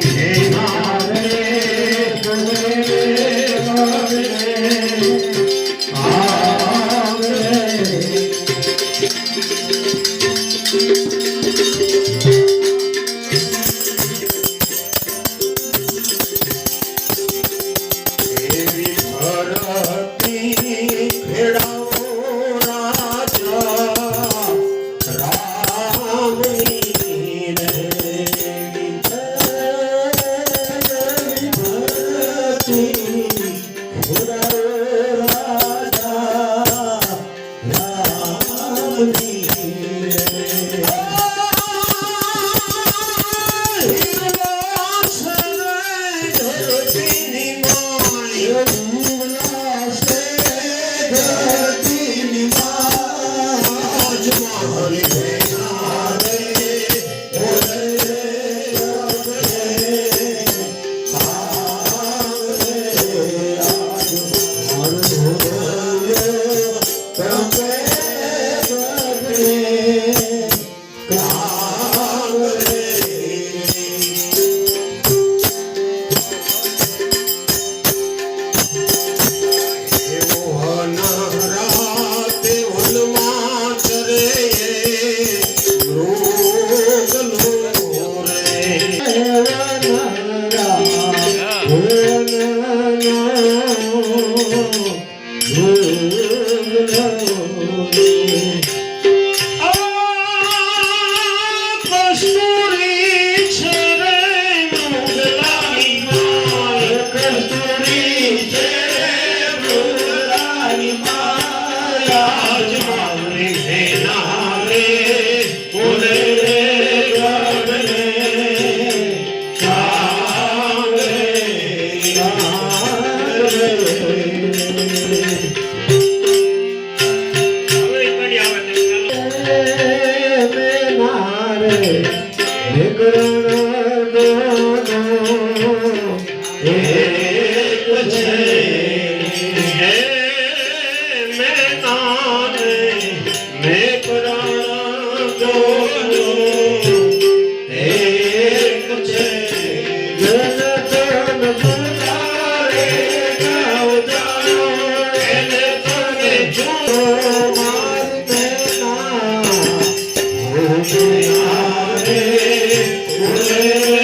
Hey. Amen. રે કરણ દેવ Hare Hare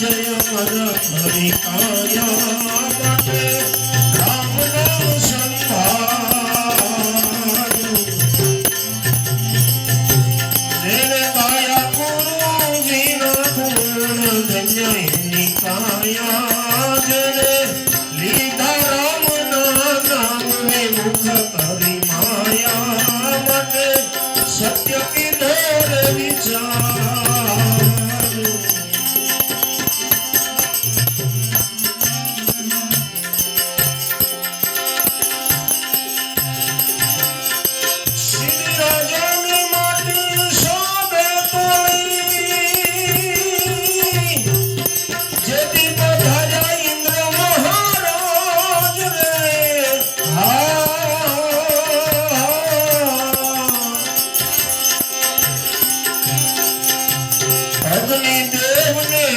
जय मद हरि आया Yeah.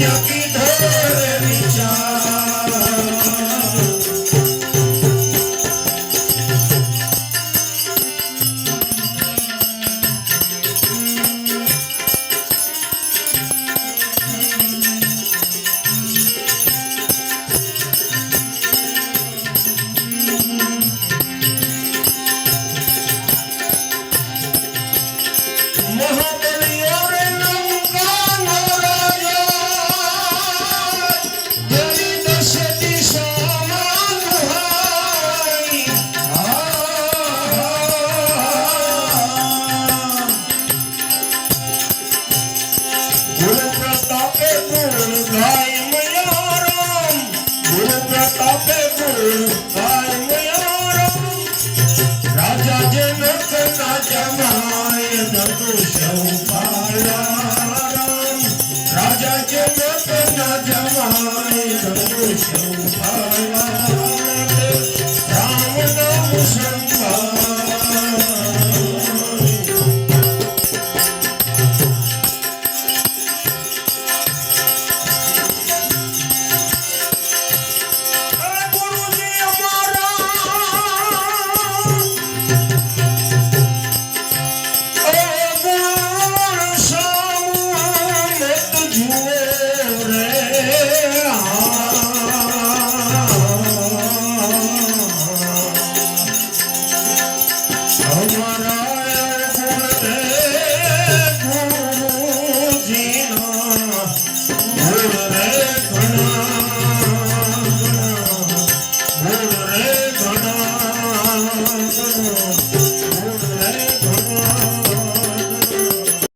Yeah. ગુરુ પ્રતાપે ગુણ ગાય મયારામ ગુરુ પ્રતાપે ગુણ ગાય મયારામ. રાજા જનક ના જમાય ધતુ શૌભારામ રાજા જનક ના જમાય ધતુ શૌભારામ